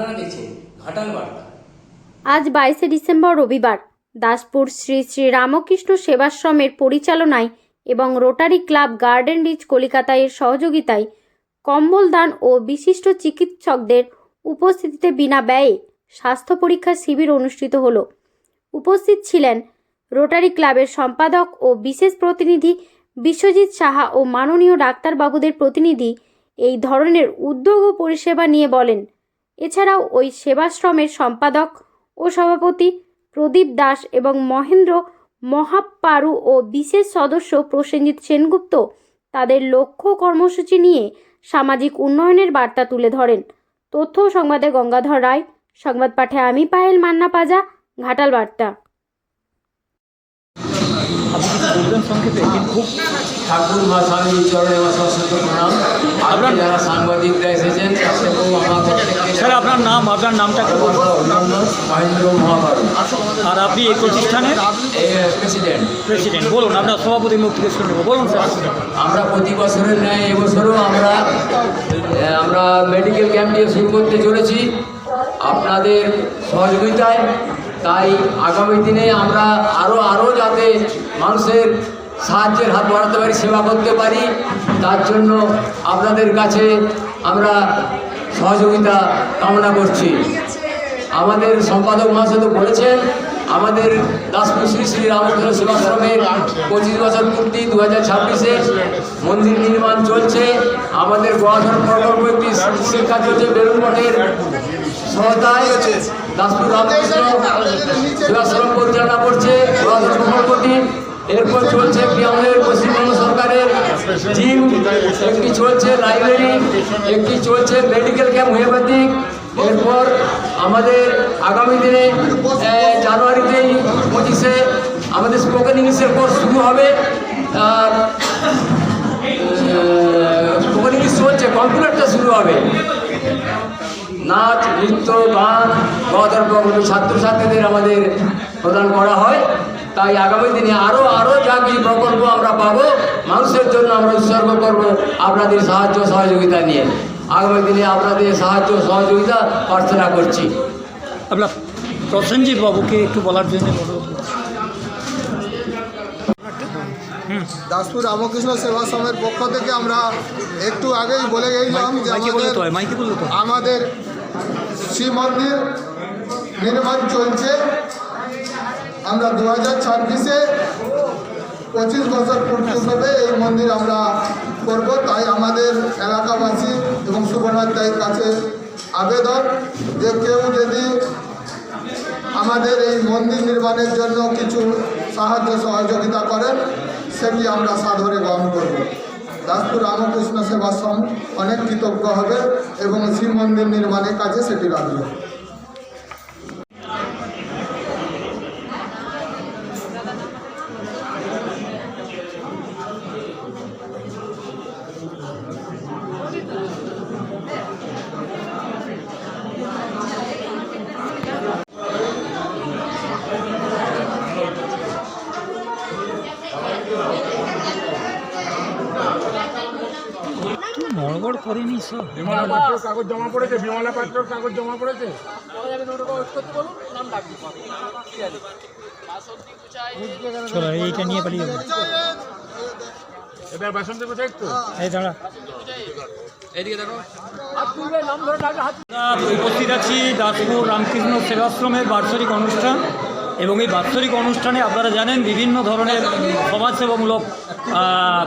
আপনারা ঘাটাল বার্তা। আজ বাইশে ডিসেম্বর রবিবার, দাসপুর শ্রী শ্রী রামকৃষ্ণ সেবাশ্রমের পরিচালনায় এবং Rotary Club Garden Reach Calcutta এর সহযোগিতায় কম্বল দান ও বিশিষ্ট চিকিৎসকদের উপস্থিতিতে বিনা ব্যয়ে স্বাস্থ্য পরীক্ষা শিবির অনুষ্ঠিত হল। উপস্থিত ছিলেন রোটারি ক্লাবের সম্পাদক ও বিশেষ প্রতিনিধি বিশ্বজিৎ সাহা ও মাননীয় ডাক্তারবাবুদের প্রতিনিধি। এই ধরনের উদ্যোগ ও পরিষেবা নিয়ে বলেন এছাড়াও ওই সেবাশ্রমের সম্পাদক ও সভাপতি প্রদীপ দাস এবং মহেন্দ্র মহাপ্পারু ও বিশেষ সদস্য প্রসেনজিৎ সেনগুপ্ত তাদের লক্ষ্য কর্মসূচি নিয়ে সামাজিক উন্নয়নের বার্তা তুলে ধরেন। তথ্য সংবাদে গঙ্গাধর রায়, সংবাদ পাঠে আমি পায়েল মান্না পাজা, ঘাটাল বার্তা। সাংবাদিকরা এসেছেন তাদেরকেও আমার স্যার আপনার নাম আপনার নামটা মহাপারু আর আপনি এই প্রতিষ্ঠানের? প্রেসিডেন্ট প্রেসিডেন্ট বলুন আপনার সভাপতি মুখ থেকে শুনে বলুন স্যার। আমরা প্রতি বছরের ন্যায় এবছরও আমরা আমরা মেডিকেল ক্যাম্প দিয়ে শুরু করতে চলেছি। আপনাদের সহযোগিতায় তাই আগামী দিনে আমরা আরও আরও যাতে মানুষের সাহায্যের হাত বাড়াতে পারি সেবা করতে পারি তার জন্য আপনাদের কাছে আমরা সহযোগিতা কামনা করছি। আমাদের সম্পাদক মহাশয় তো বলেছেন, আমাদের দাসপুর শ্রী শ্রী রামকৃষ্ণ সেবাশ্রমের পঁচিশ বছর পূর্তি দু হাজার ছাব্বিশে মন্দির নির্মাণ চলছে। আমাদের গোয়াধর প্রকল্প একটি শিক্ষা চলছে বেলুন মঠের সহায়তায় দাসপুর রামকৃষ্ণ সেবাশ্রম পরিচালনা করছে। গোয়াধর প্রকল্পটি এরপর চলছে একটি আমাদের পশ্চিমবঙ্গ সরকারের জিম একটি চলছে লাইব্রেরি একটি চলছে মেডিকেল ক্যাম্প হোমিওপ্যাথিক এরপর আমাদের আগামী দিনে জানুয়ারিতেই পঁচিশে আমাদের স্পোকেন ইংলিশের কোর্স শুরু হবে। আর স্পোকেন ইংলিশ চলছে কম্পিউটারটা শুরু হবে। নাচ, নৃত্য, গান ছাত্রছাত্রীদের আমাদের প্রদান করা হয়। তাই আগামী দিনে আরও আরও যা কিছু প্রকল্প আমরা পাবো। মানুষের জন্য আমরা উৎসর্গ করব আপনাদের সাহায্য সহযোগিতা নিয়ে। আগামী দিনে আপনাদের সাহায্য সহযোগিতা প্রার্থনা করছি। আপনার প্রসেনজিৎ বাবুকে একটু বলার জন্য দাসপুর রামকৃষ্ণ সেবাশ্রমের পক্ষ থেকে আমরা একটু আগেই বলে গেলাম যে আমাদের তো মাইকে বললে তো। আমাদের শ্রী মন্দির নির্মাণ চলছে। আমরা দু হাজার ছাব্বিশে পঁচিশ বছর পূর্তি হিসেবে এই মন্দির আমরা করব। তাই আমাদের এলাকাবাসী এবং সুবর্ণাধ্যায়ের কাছে আবেদন যে কেউ যদি আমাদের এই মন্দির নির্মাণের জন্য কিছু সাহায্য, সহযোগিতা করেন, সেটি আমরা সাধরে গ্রহণ করব। দাসপুর রামকৃষ্ণ সেবাশ্রম অনেক কৃতজ্ঞ হবে এবং শ্রী মন্দির নির্মাণের কাজে সেটি রাখবে নড়বড় করেনি সব। পাত্রর কাগজ জমা পড়েছে বিমলা পাত্রর কাগজ জমা পড়েছে এইটা নিয়ে পালিয়ে যাব। এটা বাসন্তী কোথায় একটু এই দাঁড়া। উপস্থিত আছি দাসপুর রামকৃষ্ণ সেবাশ্রমের বাৎসরিক অনুষ্ঠান। এবং এই বাৎসরিক অনুষ্ঠানে আপনারা জানেন বিভিন্ন ধরনের সমাজসেবামূলক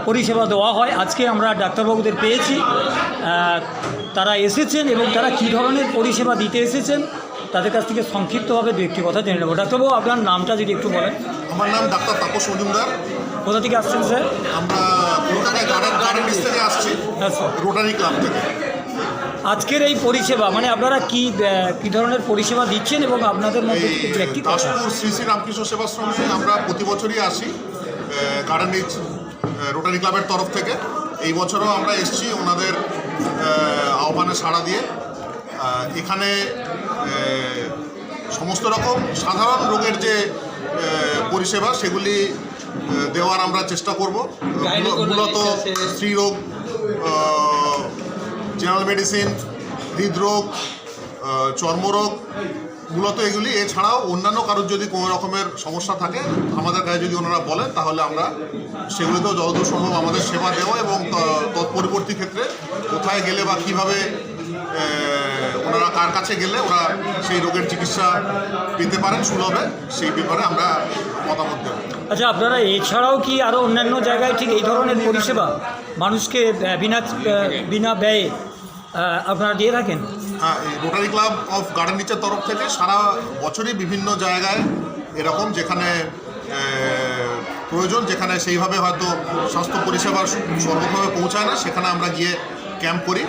পরিষেবা দেওয়া হয়। আজকে আমরা ডাক্তারবাবুদের পেয়েছি। তারা এসেছেন এবং তারা কী ধরনের পরিষেবা দিতে এসেছেন তাদের কাছ থেকে সংক্ষিপ্তভাবে দু একটি কথা জেনে নেব। ডাক্তারবাবু আপনার নামটা যদি একটু বলেন। আমার নাম ডাক্তার তাপস মজুমদার। কোথা থেকে আসছেন স্যার? আমরা কলকাতায় গার্ডেন গার্ডেন থেকে আসছি। আচ্ছা। রোটারি ক্লাব থেকে। আজকের এই পরিষেবা মানে আপনারা কি কি ধরনের পরিষেবা দিচ্ছেন এবং আপনাদের মধ্যে দাসপুর শ্রী শ্রী রামকৃষ্ণ সেবাশ্রমে আমরা প্রতি বছরই আসি গার্ডেন রোটারি ক্লাবের তরফ থেকে। এই বছরও আমরা এসেছি ওনাদের আহ্বানে সাড়া দিয়ে। এখানে সমস্ত রকম সাধারণ রোগের যে পরিষেবা সেগুলি দেওয়ার আমরা চেষ্টা করব। মূলত স্ত্রীরোগ জেনারেল মেডিসিন হৃদরোগ চর্মরোগ, মূলত এগুলি। এছাড়াও অন্যান্য কারোর যদি কোনো রকমের সমস্যা থাকে, আমাদের কাছে যদি ওনারা বলেন, তাহলে আমরা সেগুলোতেও যতদূর সম্ভব আমাদের সেবা দেওয়া এবং তৎপরবর্তী ক্ষেত্রে কোথায় গেলে বা কীভাবে ওনারা কার কাছে গেলে ওরা সেই রোগের চিকিৎসা পেতে পারেন সুলভে, সেই ব্যাপারে আমরা মতামত দেবো। আচ্ছা আপনারা এছাড়াও কি আরও অন্যান্য জায়গায় ঠিক এই ধরনের পরিষেবা মানুষকে বিনা বিনা ব্যয়ে আপনারা দিয়ে থাকেন? হ্যাঁ রোটারি ক্লাব অফ গার্ডেন নিচের তরফ থেকে সারা বছরই বিভিন্ন জায়গায় এরকম যেখানে প্রয়োজন, যেখানে সেইভাবে হয়তো স্বাস্থ্য পরিষেবা সর্বভাবে পৌঁছায় না, সেখানে আমরা গিয়ে ক্যাম্প করি।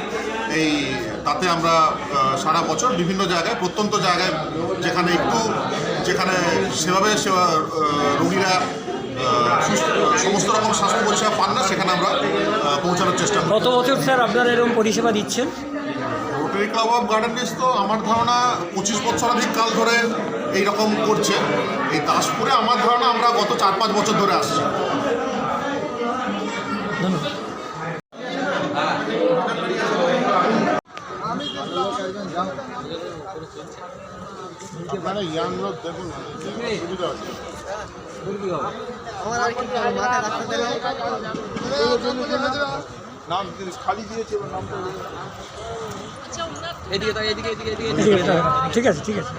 এই, তাতে আমরা সারা বছর বিভিন্ন জায়গায়, প্রত্যন্ত জায়গায় যেখানে একটু, যেখানে সেভাবে সেবা রোগীরা সমস্ত রকম স্বাস্থ্য পরিষেবা পান না সেখানে আমরা পৌঁছানোর চেষ্টা করি কত বছর স্যার আপনারা এরকম পরিষেবা দিচ্ছেন? রোটারি ক্লাব অফ গার্ডেন তো আমার ধারণা পঁচিশ বছরাধিক কাল ধরে এই রকম করছে। এই দাসপুরে আমার ধারণা আমরা গত চার পাঁচ বছর ধরে আসছি। ধন্যবাদ। আপনারা ইয়াং লোক দেখুন না, সুবিধা আছে। নাম খালি দিয়েছে এবার নামটা ঠিক আছে ঠিক আছে।